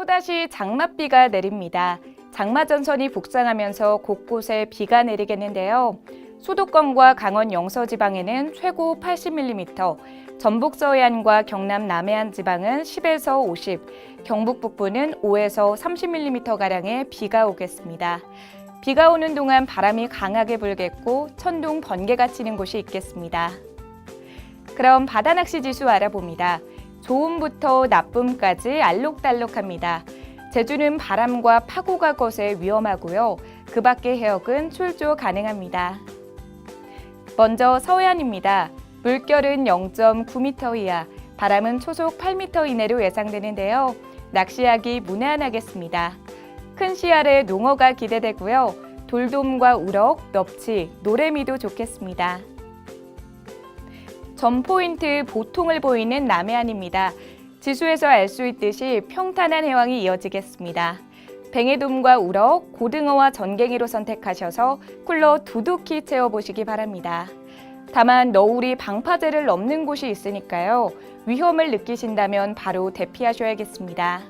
또다시 장맛비가 내립니다. 장마 전선이 북상하면서 곳곳에 비가 내리겠는데요. 수도권과 강원 영서 지방에는 최고 80mm, 전북 서해안과 경남 남해안 지방은 10에서 50, 경북 북부는 5에서 30mm 가량의 비가 오겠습니다. 비가 오는 동안 바람이 강하게 불겠고 천둥 번개가 치는 곳이 있겠습니다. 그럼 바다 낚시 지수 알아봅니다. 좋음부터 나쁨까지 알록달록합니다. 제주는 바람과 파고가 거세 위험하고요. 그 밖의 해역은 출조 가능합니다. 먼저 서해안입니다. 물결은 0.9m 이하, 바람은 초속 8m 이내로 예상되는데요. 낚시하기 무난하겠습니다. 큰 씨알에 농어가 기대되고요. 돌돔과 우럭, 넙치, 노래미도 좋겠습니다. 점 포인트 보통을 보이는 남해안입니다. 지수에서 알 수 있듯이 평탄한 해왕이 이어지겠습니다. 뱅에돔과 우럭, 고등어와 전갱이로 선택하셔서 쿨러 두둑히 채워보시기 바랍니다. 다만 너울이 방파제를 넘는 곳이 있으니까요. 위험을 느끼신다면 바로 대피하셔야겠습니다.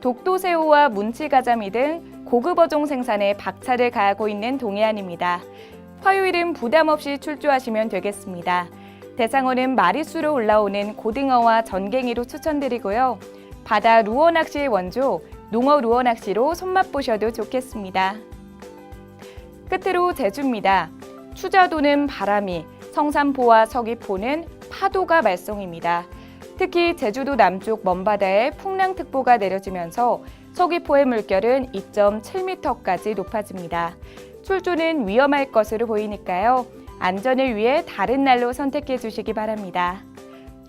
독도새우와 문치가자미 등 고급 어종 생산에 박차를 가하고 있는 동해안입니다. 화요일은 부담 없이 출조하시면 되겠습니다. 대상어는 마리수로 올라오는 고등어와 전갱이로 추천드리고요. 바다 루어 낚시의 원조, 농어 루어 낚시로 손맛 보셔도 좋겠습니다. 끝으로 제주입니다. 추자도는 바람이, 성산포와 서귀포는 파도가 말썽입니다. 특히 제주도 남쪽 먼바다에 풍랑특보가 내려지면서 서귀포의 물결은 2.7m까지 높아집니다. 출조는 위험할 것으로 보이니까요. 안전을 위해 다른 날로 선택해 주시기 바랍니다.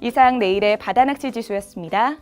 이상 내일의 바다낚시 지수였습니다.